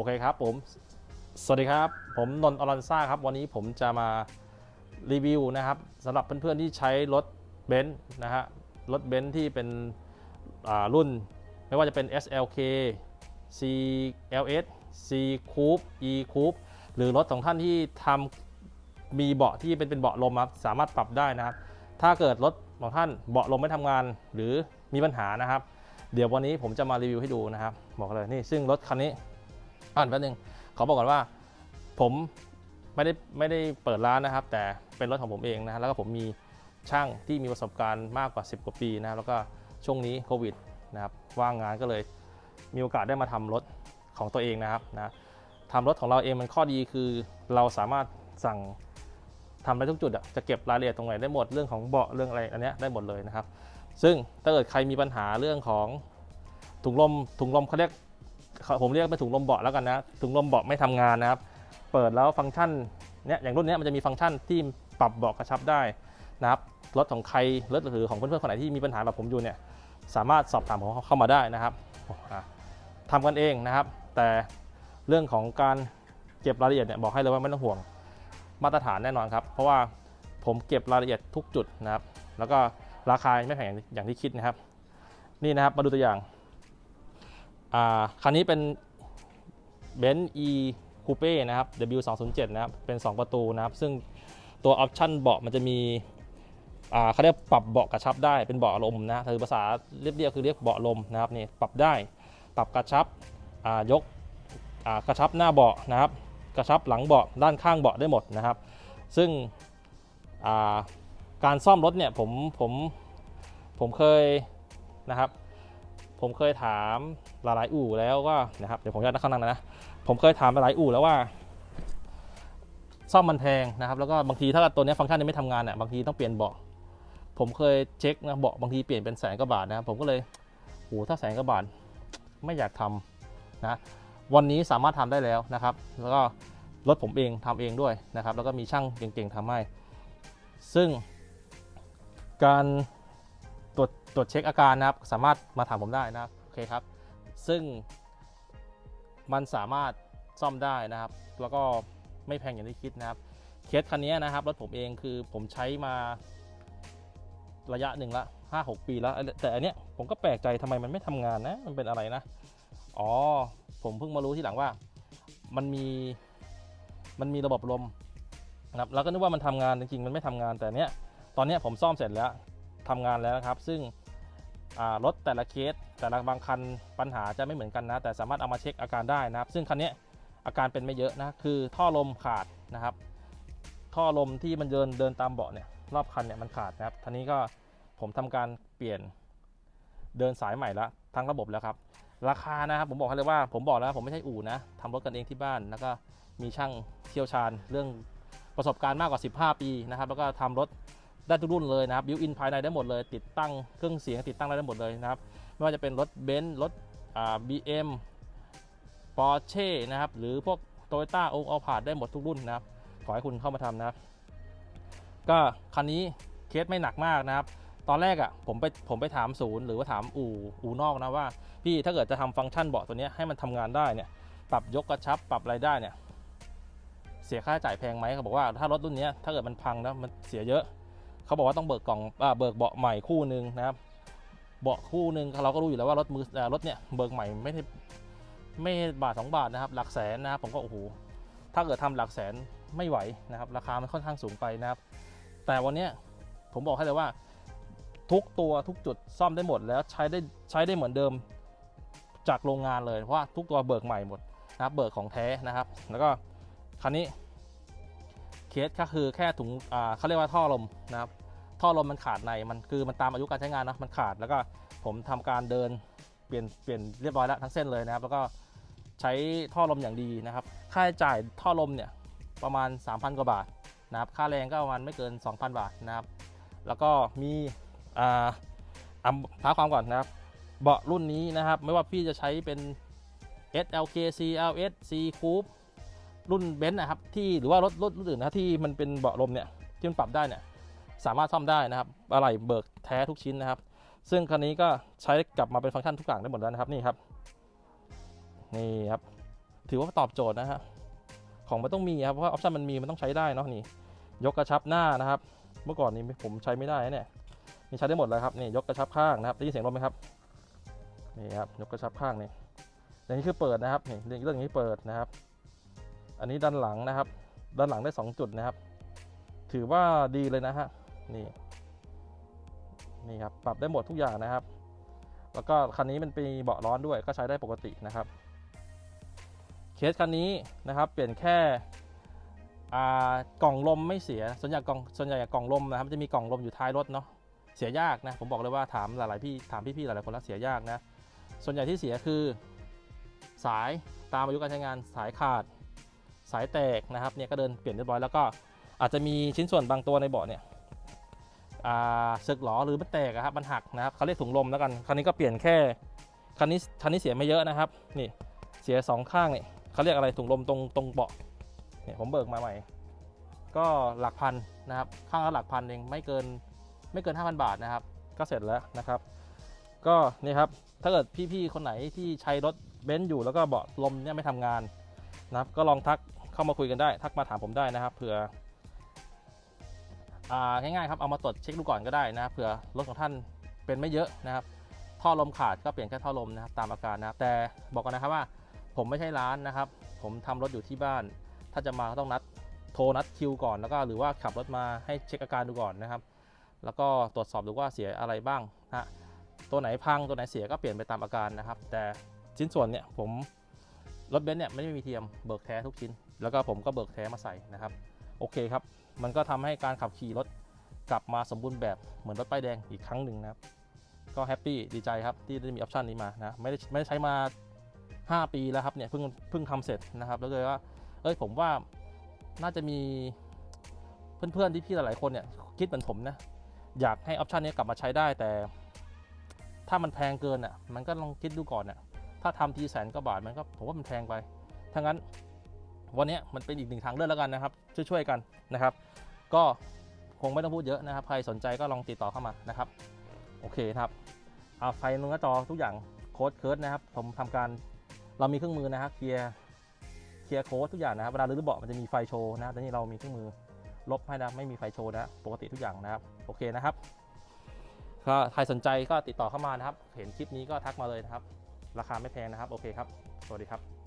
อเคครับผม สวัสดีครับ ผมนนท์อรันซ่าครับ วันนี้ผมจะมารีวิวนะครับสำหรับเพื่อนๆที่ใช้รถเบนซ์นะฮะ รถเบนซ์ที่เป็นรุ่น ไม่ว่าจะเป็น SLK CLS C Coupe E Coupe หรือรถของท่านที่ทำมีเบาะที่เป็นเป็นเบาะลมครับ สามารถปรับได้นะครับ ถ้าเกิดรถของท่านเบาะลมไม่ทำงานหรือมีปัญหานะครับ เดี๋ยววันนี้ผมจะมารีวิวให้ดูนะครับ บอกเลยนี่ซึ่งรถคันนี้ อ่านแป๊บนึงขอบอกก่อนว่า ผมไม่ได้ไม่ได้เปิดร้านนะครับ แต่เป็นรถของผมเองนะแล้วก็ผมมีช่างที่มีประสบการณ์มากกว่า 10 กว่าปีนะแล้วก็ช่วงนี้โควิดนะครับว่างงานก็เลยมีโอกาสได้มาทำรถของตัวเองนะครับนะทำรถของเราเองมันข้อดีคือเราสามารถสั่งทำได้ทุกจุดอะจะเก็บรายละเอียดตรงไหนได้หมดเรื่องของเบาะเรื่องอะไรอันเนี้ยได้หมดเลยนะครับ ซึ่งถ้าเกิดใครมีปัญหาเรื่องของถุงลมถุงลมเขาเรียก ผมเรียกเป็นถุงลมเบาะแล้วกันนะถุงลมเบาะไม่ทำงานนะครับ เปิดแล้วฟังก์ชันเนี้ยอย่างรุ่นนี้มันจะมีฟังก์ชันที่ปรับเบาะกระชับได้นะครับรถของใครรถหรือของเพื่อนๆคนไหนที่มีปัญหาแบบผมอยู่เนี่ยสามารถสอบถามผมเข้ามาได้นะครับทำกันเองนะครับ แต่เรื่องของการเก็บรายละเอียดเนี่ยบอกให้เลยว่าไม่ต้องห่วงมาตรฐานแน่นอนครับ เพราะว่าผมเก็บรายละเอียดทุกจุดนะครับ แล้วก็ราคาไม่แพงอย่างที่คิดนะครับ นี่นะครับมาดูตัวอย่าง คันนี้เป็น b e n z e Coupe นะครับ W207 นะครับ เป็น 2 ประตูนะครับ ซึ่งตัวออปชั่นเบาะมันจะมีอ่าเขาเรียกปรับเบาะกระชับได้ เป็นเบาะลมนะคือภาษาเรียบๆคือเรียกเบาะลมนะครับนี่ปรับได้ ปรับกระชับอ่ายกอ่ากระชับหน้าเบาะนะครับ กระชับหลังเบาะด้านข้างเบาะได้หมดนะครับ ซึ่งอ่าการซ่อมรถเนี่ยผมผมผมเคยนะครับ ผมเคยถามหลายๆอู่แล้วก็นะครับเดี๋ยวผมจะนั่งข้างนั้นนะ ผมเคยถามหลายๆอู่แล้วว่าซ่อมมันแพงนะครับ แล้วก็บางทีถ้าตัวนี้ฟังก์ชันนี้ไม่ทำงานเนี่ยบางทีต้องเปลี่ยนเบาะผมเคยเช็คนะเบาะบางทีเปลี่ยนเป็นแสนกว่าบาทนะครับผมก็เลยโหถ้าแสนกว่าบาทไม่อยากทำนะวันนี้สามารถทำได้แล้วนะครับ แล้วก็รถผมเองทำเองด้วยนะครับ แล้วก็มีช่างเก่งๆทำให้ ซึ่งการ รวจตรวจเช็คอาการนะครับ สามารถมาถามผมได้นะครับโอเคครับ ซึ่งมันสามารถซ่อมได้นะครับ แล้วก็ไม่แพงอย่างที่คิดนะครับเคสคันนี้นะครับรถผมเองคือผมใช้มาระยะหนึ่งละห้าหกปีแล้ว แต่อันเนี้ยผมก็แปลกใจทำไมมันไม่ทำงานนะ มันเป็นอะไรนะ อ๋อ ผมเพิ่งมารู้ที่หลังว่า มันมี มันมีระบบลมนะครับ แล้วก็นึกว่ามันทำงานจริงๆ มันไม่ทำงาน แต่เนี้ย ตอนเนี้ยผมซ่อมเสร็จแล้ว ทำงานแล้วนะครับ ซึ่งรถแต่ละเคส แต่ละบางคันปัญหาจะไม่เหมือนกันนะ แต่สามารถเอามาเช็คอาการได้นะครับ ซึ่งคันนี้อาการเป็นไม่เยอะนะ คือท่อลมขาดนะครับ ท่อลมที่มันเดินเดินตามเบาะเนี่ยรอบคันเนี่ยมันขาดนะครับทีนี้ก็ผมทำการเปลี่ยนเดินสายใหม่ละทั้งระบบแล้วครับ ราคานะครับผมบอกให้เลยว่าผมบอกแล้วผมไม่ใช่อู่นะทำรถกันเองที่บ้านแล้วก็มีช่างเชี่ยวชาญเรื่องประสบการณ์มากกว่า 15 ปีนะครับ แล้วก็ทำรถ ได้ทุกรุ่นเลยนะครับบิวอินภายในได้หมดเลย ติดตั้งเครื่องเสียงติดตั้งได้หมดเลยนะครับไม่ว่าจะเป็นรถเบนซ์รถอ่าบีเอ็มปอร์เช่นะครับหรือพวกโตโยต้าโออพาดได้หมดทุกรุ่นนะครับขอให้คุณเข้ามาทำนะครับ ก็คันนี้เคสไม่หนักมากนะครับ ตอนแรกอะ่ะผมไปผมไปถามศูนย์หรือว่าถามอู่อู่นอกนะว่า พี่ถ้าเกิดจะทำฟังก์ชันเบาะตัวนี้ให้มันทำงานได้เนี่ยปรับยกกระชับปรับอะไรได้เนี่ยเสียค่าใช้จ่ายแพงไหมเขาบอกว่าถ้ารถรุ่นนี้ถ้าเกิดมันพังแล้วมันเสียเยอะ เขาบอกว่าต้องเบิกกล่องเบิกเบาะใหม่คู่หนึ่งนะครับ เบาะคู่หนึ่งเราก็รู้อยู่แล้วว่ารถมือรถเนี่ยเบิกใหม่ไม่ได้ไม่บาทสองบาทนะครับหลักแสนนะครับผมก็โอ้โหถ้าเกิดทำหลักแสนไม่ไหวนะครับ ราคามันค่อนข้างสูงไปนะครับ แต่วันนี้ผมบอกให้เลยว่า ทุกตัวทุกจุดซ่อมได้หมดแล้วใช้ได้ใช้ได้เหมือนเดิมจากโรงงานเลยเพราะว่าทุกตัวเบิกใหม่หมดนะครับเบิกของแท้นะครับ แล้วก็คันนี้ เคสก็คือแค่ถุงเขาเรียกว่าท่อลมนะครับท่อลมมันขาดในมันคือมันตามอายุการใช้งานนะมันขาดแล้วก็ผมทำการเดินเปลี่ยนเปลี่ยนเรียบร้อยแล้วทั้งเส้นเลยนะครับ แล้วก็ใช้ท่อลมอย่างดีนะครับ ค่าใช้จ่ายท่อลมเนี่ยประมาณ 3,000 กว่าบาทนะครับค่าแรงก็ประมาณไม่เกิน 2,000 บาทนะครับ แล้วก็มีอ่าอะท้าความก่อนนะครับ เบาะรุ่นนี้นะครับ ไม่ว่าพี่จะใช้เป็น SLK CLS C Coupe รุ่นเบนซ์นะครับที่หรือว่ารถรถรุ่นอื่นนะที่มันเป็นเบาะลมเนี่ยที่มันปรับได้เนี่ยสามารถซ่อมได้นะครับอะไหล่เบิกแท้ทุกชิ้นนะครับ ซึ่งคันนี้ก็ใช้กลับมาเป็นฟังก์ชันทุกอย่างได้หมดแล้วนะครับนี่ครับนี่ครับถือว่าตอบโจทย์นะฮะของมันต้องมีครับเพราะว่าออปชันมันมีมันต้องใช้ได้เนาะนี่ยกกระชับหน้านะครับ เมื่อก่อนนี้ผมใช้ไม่ได้เนี่ยนี่ใช้ได้หมดเลยครับนี่ยกกระชับข้างนะครับได้ยินเสียงลมไหมครับนี่ครับยกกระชับข้างนี่อย่างนี้คือเปิดนะครับนี่เรื่องนี้เปิดนะครับ อันนี้ด้านหลังนะครับ ด้านหลังได้ 2 จุดนะครับ ถือว่าดีเลยนะฮะนี่นี่ครับปรับได้หมดทุกอย่างนะครับ แล้วก็คันนี้มันเป็นเบาะร้อนด้วยก็ใช้ได้ปกตินะครับ เคสคันนี้นะครับ เปลี่ยนแค่อ่ากล่องลมไม่เสียส่วนใหญ่กล่องส่วนใหญ่กล่องลมนะครับจะมีกล่องลมอยู่ท้ายรถเนาะเสียยากนะผมบอกเลยว่าถามหลายๆพี่ถามพี่ๆหลายๆคนแล้วเสียยากนะส่วนใหญ่ที่เสียคือ สายตามอายุการใช้งานสายขาด สายแตกนะครับเนี่ยก็เดินเปลี่ยนเรียบร้อยแล้วก็อาจจะมีชิ้นส่วนบางตัวในเบาะเนี่ยสึกหรอหรือมันแตกครับมันหักนะครับเขาเรียกถุงลมแล้วกันคันนี้ก็เปลี่ยนแค่คันนี้คันนี้เสียไม่เยอะนะครับนี่เสียสองข้างนี่เขาเรียกอะไรถุงลมตรงตรงเบาะเนี่ยผมเบิกมาใหม่ ก็หลักพันนะครับข้างละหลักพันเองไม่เกินไม่เกิน 5,000 บาทนะครับ ก็เสร็จแล้วนะครับ ก็นี่ครับถ้าเกิดพี่ๆคนไหนที่ใช้รถเบนซ์อยู่แล้วก็เบาะลมเนี่ยไม่ทำงานนะครับก็ลองทัก เข้ามาคุยกันได้ ทักมาถามผมได้นะครับเผื่ออ่าง่ายๆครับเอามาตรวจเช็คดูก่อนก็ได้นะครับเผื่อรถของท่านเป็นไม่เยอะนะครับ ท่อลมขาดก็เปลี่ยนแค่ท่อลมนะครับตามอาการนะครับแต่บอกกันนะครับว่าผมไม่ใช่ร้านนะครับ ผมทำรถอยู่ที่บ้าน ถ้าจะมาก็ต้องนัดโทรนัดคิวก่อนแล้วก็หรือว่าขับรถมาให้เช็คอาการดูก่อนนะครับ แล้วก็ตรวจสอบดูว่าเสียอะไรบ้างนะฮะตัวไหนพังตัวไหนเสียก็เปลี่ยนไปตามอาการนะครับ แต่ชิ้นส่วนเนี่ยผมรถเบนซ์เนี่ยไม่ได้มีเทียมเบิกแท้ทุกชิ้น แล้วก็ผมก็เบิกแท้มาใส่นะครับโอเคครับ มันก็ทำให้การขับขี่รถกลับมาสมบูรณ์แบบเหมือนรถป้ายแดงอีกครั้งหนึ่งนะครับ ก็แฮปปี้ดีใจครับที่ได้มีออปชันนี้มานะไม่ได้ไม่ได้ใช้มา 5 ปีแล้วครับเนี่ยเพิ่งเพิ่งทำเสร็จนะครับ แล้วเลยว่าเอ้ยผมว่าน่าจะมีเพื่อนๆที่พี่หลายๆคนเนี่ยคิดเหมือนผมนะอยากให้ออปชันนี้กลับมาใช้ได้แต่ ถ้ามันแพงเกินอะมันก็ลองคิดดูก่อนอะถ้าทำทีแสนกว่าบาทมันก็ผมว่ามันแพงไปถ้างั้น วันนี้มันเป็นอีกหนึ่งทางเลือกแล้วกันนะครับ ช่วยๆกันนะครับ ก็คงไม่ต้องพูดเยอะนะครับ ใครสนใจก็ลองติดต่อเข้ามานะครับ โอเคนะครับเอาไฟนุ้งหน้าจอทุกอย่างโค้ดเคิร์ดนะครับ ผมทำการเรามีเครื่องมือนะครับเคลียร์เคลียร์โค้ดทุกอย่างนะครับเวลารื้อเบาะมันจะมีไฟโชว์นะแต่นี่เรามีเครื่องมือลบให้นะไม่มีไฟโชว์นะปกติทุกอย่างนะครับโอเคนะครับก็ใครสนใจก็ติดต่อเข้ามานะครับ เห็นคลิปนี้ก็ทักมาเลยนะครับ ราคาไม่แพงนะครับ โอเคครับ สวัสดีครับ